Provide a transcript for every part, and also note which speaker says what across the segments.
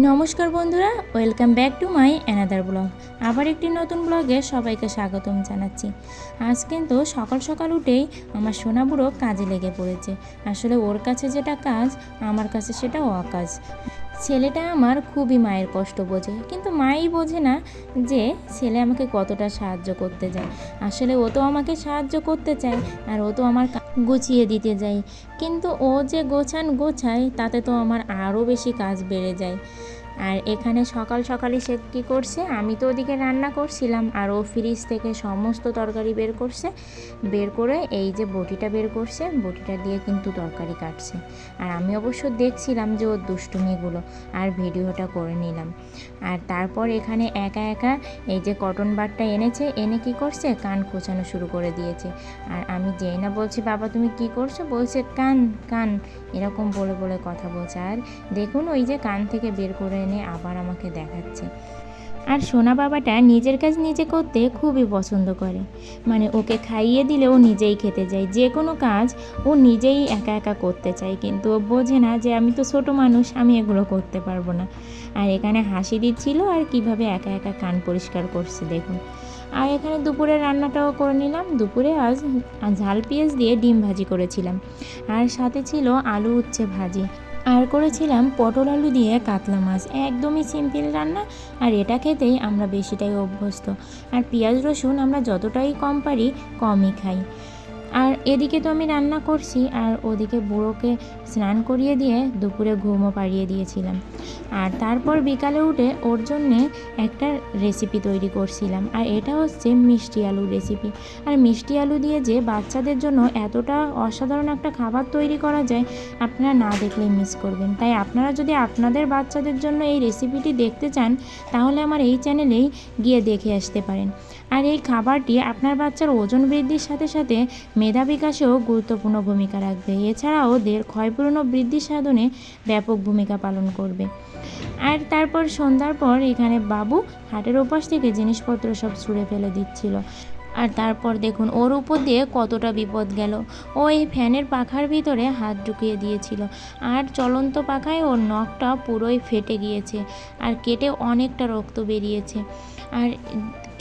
Speaker 1: নমস্কার বন্ধুরা, welcome back to my another blog. আবার একটি নতুন ব্লগে সবাইকে স্বাগতম জানাচ্ছি। আজ কিন্তু সকাল সকাল উঠেই আমার সোনাবুড়ো কাজে লেগে পড়েছে। আসলে ওর কাছে যেটা কাজ, আমার কাছে সেটা অকাজ। ছেলেটা আমার খুবই মায়ের কষ্ট বোঝে, কিন্তু মাই বোঝে না যে ছেলে আমাকে কতটা সাহায্য করতে যায়। আসলে ও তো আমাকে সাহায্য করতে চায় আর ও তো আমার গুছিয়ে দিতে যায়। কিন্তু ও যে গোছান গোছায়, তাতে তো আমার আরও বেশি কাজ বেড়ে যায়। আর এখানে সকাল সকালই সে কী করছে? আমি তো ওদিকে রান্না করছিলাম, আর ও ফ্রিজ থেকে সমস্ত তরকারি বের করছে। বের করে এই যে বটিটা বের করছে, বটিটা দিয়ে কিন্তু তরকারি কাটছে। আর আমি অবশ্য দেখছিলাম যে ওর দুষ্টুমিগুলো, আর ভিডিওটা করে নিলাম। আর তারপর এখানে একা একা এই যে কটন বারটা এনেছে, এনে কি করছে? কান খোঁচানো শুরু করে দিয়েছে। আর আমি যেই না বলছি, বাবা, তুমি কি করছ? বলছে, কান কান। এরকম বলে বলে কথা বলছে। আর দেখুন, ওই যে কান থেকে বের করে এনে আবার আমাকে দেখাচ্ছে। আর সোনা বাবাটা নিজের কাজ নিজে করতে খুবই পছন্দ করে। মানে ওকে খাইয়ে দিলে ও নিজেই খেতে যায় যে কোনো কাজ ও নিজেই একা একা করতে চায়। কিন্তু ও বোঝে না যে আমি তো ছোট মানুষ, আমি এগুলো করতে পারব না। আর এখানে হাসি দিচ্ছিল আর কীভাবে একা একা কান পরিষ্কার করছে দেখুন। আর এখানে দুপুরে রান্নাটাও করে নিলাম। দুপুরে আজ ঝাল পেঁয়াজ দিয়ে ডিম ভাজি করেছিলাম। আর সাথে ছিল আলু উচ্ছে ভাজি। আর করেছিলাম পটল আলু দিয়ে কাতলা মাছ। একদমই সিম্পল রান্না, আর এটা খেতেই আমরা বেশিটাই অভ্যস্ত। আর পেঁয়াজ রসুন আমরা যতটাই কম পারি, কমই খাই। আর এদিকে তো আমি রান্না করছি আর ওদিকে বুড়োকে স্নান করিয়ে দিয়ে দুপুরে ঘুমও পাড়িয়ে দিয়েছিলাম। আর তারপর বিকালে উঠে ওর জন্যে একটা রেসিপি তৈরি করছিলাম। আর এটা হচ্ছে মিষ্টি আলু রেসিপি আর মিষ্টি আলু দিয়ে যে বাচ্চাদের জন্য এতটা অসাধারণ একটা খাবার তৈরি করা যায়, আপনারা না দেখলেই মিস করবেন। তাই আপনারা যদি আপনাদের বাচ্চাদের জন্য এই রেসিপিটি দেখতে চান, তাহলে আমার এই চ্যানেলেই গিয়ে দেখে আসতে পারেন। আর এই খাবারটি আপনার বাচ্চার ওজন বৃদ্ধির সাথে সাথে মেধা বিকাশেও গুরুত্বপূর্ণ ভূমিকা রাখবে। এছাড়াও ওদের ক্ষয়পূর্ণ বৃদ্ধি সাধনে ব্যাপক ভূমিকা পালন করবে। আর তারপর সন্ধ্যার পর এখানে বাবু হাটের ওপাশ থেকে জিনিসপত্র সব ছুঁড়ে ফেলে দিচ্ছিল। আর তারপর দেখুন, ওর উপর দিয়ে কতটা বিপদ গেল। ও এই ফ্যানের পাখার ভিতরে হাত ঢুকিয়ে দিয়েছিল। আর চলন্ত পাখায় ওর নখটা পুরোই ফেটে গিয়েছে। আর কেটে অনেকটা রক্ত বেরিয়েছে। আর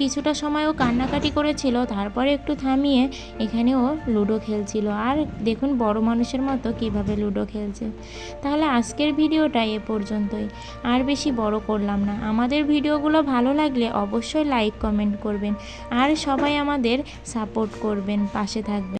Speaker 1: কিছুটা সময় ও কান্নাকাটি করেছিল, তারপরে একটু থামিয়ে এখানে ও লুডো খেলছিল। আর দেখুন, বড় মানুষের মতো কীভাবে লুডো খেলছে। তাহলে আজকের ভিডিওটা এ পর্যন্তই। আর বেশি বড় করলাম না। আমাদের ভিডিওগুলো ভালো লাগলে অবশ্যই লাইক, কমেন্ট করবেন। আর সবাই আমাদের সাপোর্ট করবেন, পাশে থাকবেন।